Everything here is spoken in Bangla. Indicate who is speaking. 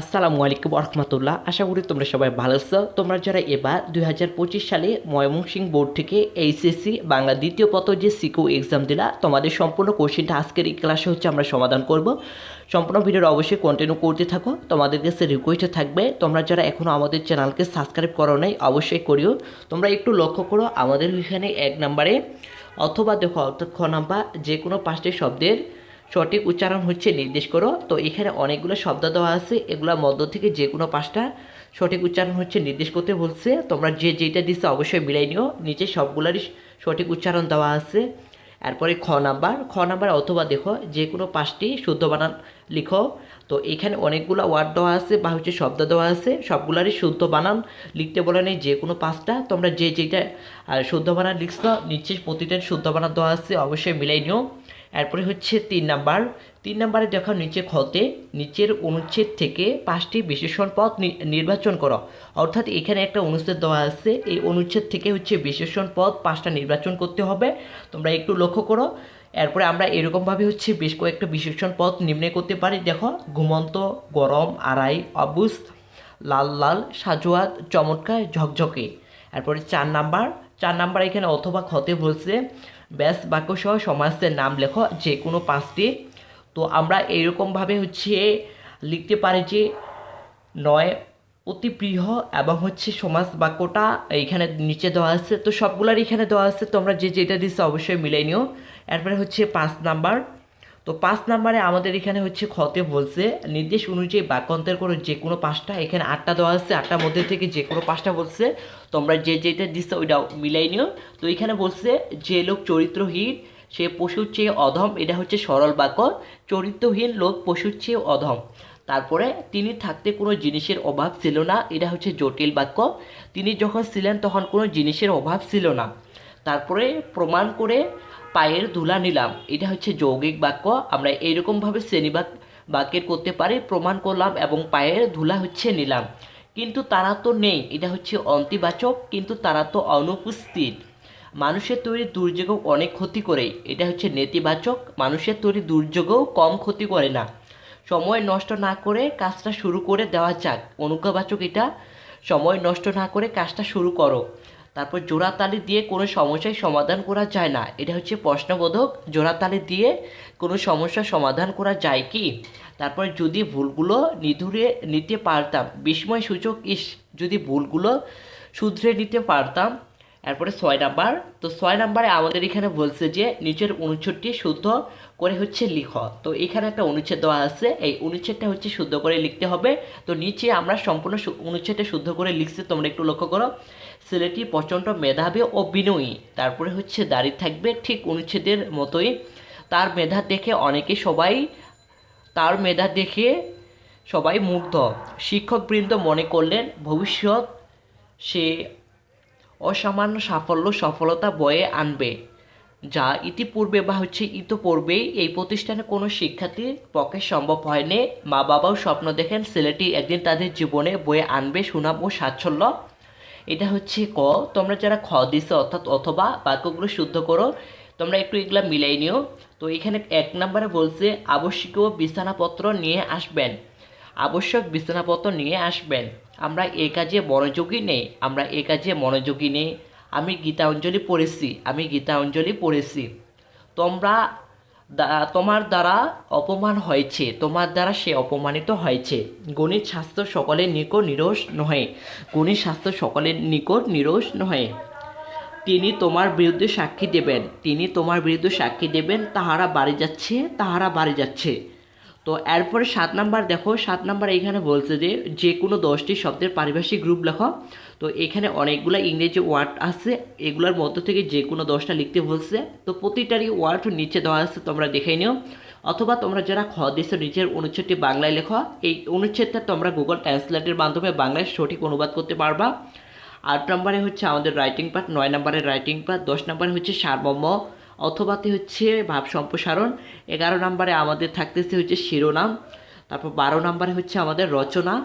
Speaker 1: আসসালামু আলাইকুম রহমতুল্লাহ। আশা করি তোমরা সবাই ভালো আছো। তোমরা যারা এবার দু হাজার পঁচিশ সালে ময়মনসিংহ বোর্ড থেকে এইচএসসি বাংলা দ্বিতীয় পত্র যে সিকিউ এক্সাম দিলা, তোমাদের সম্পূর্ণ কোশ্চেনটা আজকের এই ক্লাসে হচ্ছে আমরা সমাধান করব। সম্পূর্ণ ভিডিওর অবশ্যই কন্টিনিউ করতে থাকো। তোমাদের কাছে রিকোয়েস্টে থাকবে, তোমরা যারা এখনও আমাদের চ্যানেলকে সাবস্ক্রাইব করো নাই, অবশ্যই করিও। তোমরা একটু লক্ষ্য করো, আমাদের এখানে এক নম্বরে অথবা দেখো অর্থাৎ খ নাম্বার যে কোনো পাঁচটি শব্দের সঠিক উচ্চারণ হচ্ছে নির্দেশ করো। তো এখানে অনেকগুলো শব্দ দেওয়া আছে। এগুলোর মধ্য থেকে যে কোনো পাঁচটা সঠিক উচ্চারণ হচ্ছে নির্দেশ করতে বলছে। তোমরা যে যেটা দিচ্ছে অবশ্যই মিলাই নিও। নিচে সবগুলোরই সঠিক উচ্চারণ দেওয়া আছে। এরপরে খ নাম্বার। খ নাম্বার অথবা দেখো, যে কোনো পাঁচটি শুদ্ধ বানান লিখো। তো এখানে অনেকগুলো ওয়ার্ড দেওয়া আছে বা হচ্ছে শব্দ দেওয়া আছে। সবগুলারই শুদ্ধ বানান লিখতে বলে নেই যে কোনো পাঁচটা। তোমরা যে যেটা শুদ্ধ বানান লিখছো, নিচে প্রতিটার শুদ্ধ বানান দেওয়া আছে, অবশ্যই মিলাই নিও। এরপরে হচ্ছে তিন নাম্বার। তিন নাম্বারে দেখো নিচে খতে নিচের অনুচ্ছেদ থেকে পাঁচটি বিশেষণ পদ নির্বাচন করো। অর্থাৎ এখানে একটা অনুচ্ছেদ দেওয়া আছে, এই অনুচ্ছেদ থেকে হচ্ছে বিশেষণ পদ পাঁচটা নির্বাচন করতে হবে। তোমরা একটু লক্ষ্য করো। এরপরে আমরা এরকমভাবে হচ্ছে বেশ কয়েকটা বিশেষণ পদ নির্ণয় করতে পারি। দেখো, ঘুমন্ত, গরম, আড়াই অবুজ লাল লাল সাজোয়াত চমৎকার, ঝকঝকে। এরপরে চার নাম্বার। চার নাম্বার এখানে অথবা খতে বলছে ব্যাস বাক্যসহ সমাসের নাম লেখো যে কোনো পাঁচটি। তো আমরা এইরকমভাবে হচ্ছে লিখতে পারি যে নয় অতি প্রিয় এবং হচ্ছে সমাজ বাক্যটা এইখানে নিচে দেওয়া আছে। তো সবগুলার এখানে দেওয়া আছে, তোমরা যে যেটা দিচ্ছে অবশ্যই মিলে নিও। এরপরে হচ্ছে পাঁচ নাম্বার। তো পাঁচ নাম্বারে আমাদের এখানে হচ্ছে খতে বলছে, নির্দেশ অনুযায়ী বাক্যান্তর করে যে কোনো পাঁচটা, এখানে আটটা দেওয়া আছে, আটটার মধ্যে থেকে যে কোনো পাঁচটা বলছে, তোমরা যে যেটা দিচ্ছে ওইটা মিলাই নিও। তো এখানে বলছে যে লোক চরিত্রহীন, সে পশুর চেয়ে অধম, এটা হচ্ছে সরল বাক্য, চরিত্রহীন লোক পশুর চেয়ে অধম। তারপরে তিনি থাকতে কোনো জিনিসের অভাব ছিল না, এটা হচ্ছে জটিল বাক্য, তিনি যখন ছিলেন তখন কোনো জিনিসের অভাব ছিল না। তারপরে প্রমাণ করে পায়ের ধুলা নিলাম। এটা হচ্ছে যৌগিক বাক্য। আমরা এইরকমভাবে শ্রেণীবাক বাক্যের করতে পারি, প্রমাণ করলাম এবং পায়ের ধুলা হচ্ছে নিলাম। কিন্তু তারা তো নেই, এটা হচ্ছে অন্তিবাচক, কিন্তু তারা তো অনুপস্থিত। মানুষের তৈরি দুর্যোগও অনেক ক্ষতি করে, এটা হচ্ছে নেতিবাচক। মানুষের তৈরি দুর্যোগও কম ক্ষতি করে না। সময় নষ্ট না করে কাজটা শুরু করে দেওয়া যাক। অনুজ্ঞাবাচক এটা। সময় নষ্ট না করে কাজটা শুরু করো। তারপর জোড়াতালি দিয়ে কোনো সমস্যার সমাধান করা যায় না। এটা হচ্ছে প্রশ্নবোধক। জোড়াতালি দিয়ে কোনো সমস্যার সমাধান করা যায় কি? তারপর যদি ভুলগুলো নিধুরে নিতে পারতাম বিস্ময় সূচক ইস, যদি ভুলগুলো শুধরে নিতে পারতাম, এরপরে ছয় নাম্বার। তো ছয় নাম্বারে আমাদের এখানে বলছে যে, নিচের অনুচ্ছেদটি শুদ্ধ করে হচ্ছে লিখ। তো এখানে একটা অনুচ্ছেদ দেওয়া আছে। এই অনুচ্ছেদটা হচ্ছে শুদ্ধ করে লিখতে হবে। তো নিচে আমরা সম্পূর্ণ অনুচ্ছেদটা শুদ্ধ করে লিখছি, তোমরা একটু লক্ষ্য করো। ছেলেটি প্রচণ্ড মেধাবী ও বিনয়ী। তারপরে হচ্ছে দাঁড়িয়ে থাকবে ঠিক অনুচ্ছেদের মতোই। তার মেধা দেখে অনেকে সবাই, তার মেধা দেখে সবাই মুগ্ধ। শিক্ষকবৃন্দ মনে করলেন, ভবিষ্যৎ সে অসামান্য সাফল্য, সফলতা বয়ে আনবে। যা ইতিপূর্বে বা হচ্ছে ইতিপূর্বেই এই প্রতিষ্ঠানে কোনো শিক্ষার্থীর পক্ষে সম্ভব হয়নি। মা বাবাও স্বপ্ন দেখেন ছেলেটি একদিন তাদের জীবনে বয়ে আনবে সুনাম ও সাচ্ছল্য। এটা হচ্ছে ক, তোমরা যারা খ দিছো, অর্থাৎ অথবা বাক্যগুলো শুদ্ধ করো, তোমরা একটু এগুলা মিলাই নিও। তো এখানে এক নম্বরে বলছে, আবশ্যকীয় বিছানাপত্র নিয়ে আসবেন। আবশ্যক বিছানাপত্র নিয়ে আসবেন। আমরা এ কাজে মনোযোগী নেই, আমরা এ কাজে মনোযোগী নেই। আমি গীতাঞ্জলি পড়েছি, আমি গীতাঞ্জলি পড়েছি। তোমরা তোমার দ্বারা অপমান হয়েছে, তোমার দ্বারা সে অপমানিত হয়েছে। গণিত স্বাস্থ্য সকলের নিকট নিরস নহে। গণিত স্বাস্থ্য সকলের নিকট নিরস নহে। তিনি তোমার বিরুদ্ধে সাক্ষী দেবেন। তিনি তোমার বিরুদ্ধে সাক্ষী দেবেন, তাহারা বাড়ি যাচ্ছে, তাহারা বাড়ি যাচ্ছে। তো এরপরে সাত নাম্বার দেখো, সাত নাম্বার এখানে বলছে যে যে কোনো দশটি শব্দের পারিভাষিক গ্রুপ লেখো। তো এখানে অনেকগুলো ইংরেজি ওয়ার্ড আছে, এগুলোর মধ্য থেকে যে কোনো দশটা লিখতে বলছে। তো প্রতিটারই ওয়ার্ড নিচে দেওয়া আছে, তোমরা দেখে নিও। অথবা তোমরা যারা খ দিছো নিজের অনুচ্ছেদটি বাংলায় লেখো, এই অনুচ্ছেদটা তোমরা গুগল ট্রান্সলেটের মাধ্যমে বাংলায় সঠিক অনুবাদ করতে পারবা। আট নম্বরে হচ্ছে আমাদের রাইটিং পার্ট নয় নম্বরের রাইটিং পার্ট দশ নম্বরে হচ্ছে সারমর্ম। অথবাতে হচ্ছে ভাব সম্প্রসারণ। এগারো নম্বরে আমাদের থাকতেছে হচ্ছে শিরোনাম। তারপর বারো নম্বরে হচ্ছে আমাদের রচনা।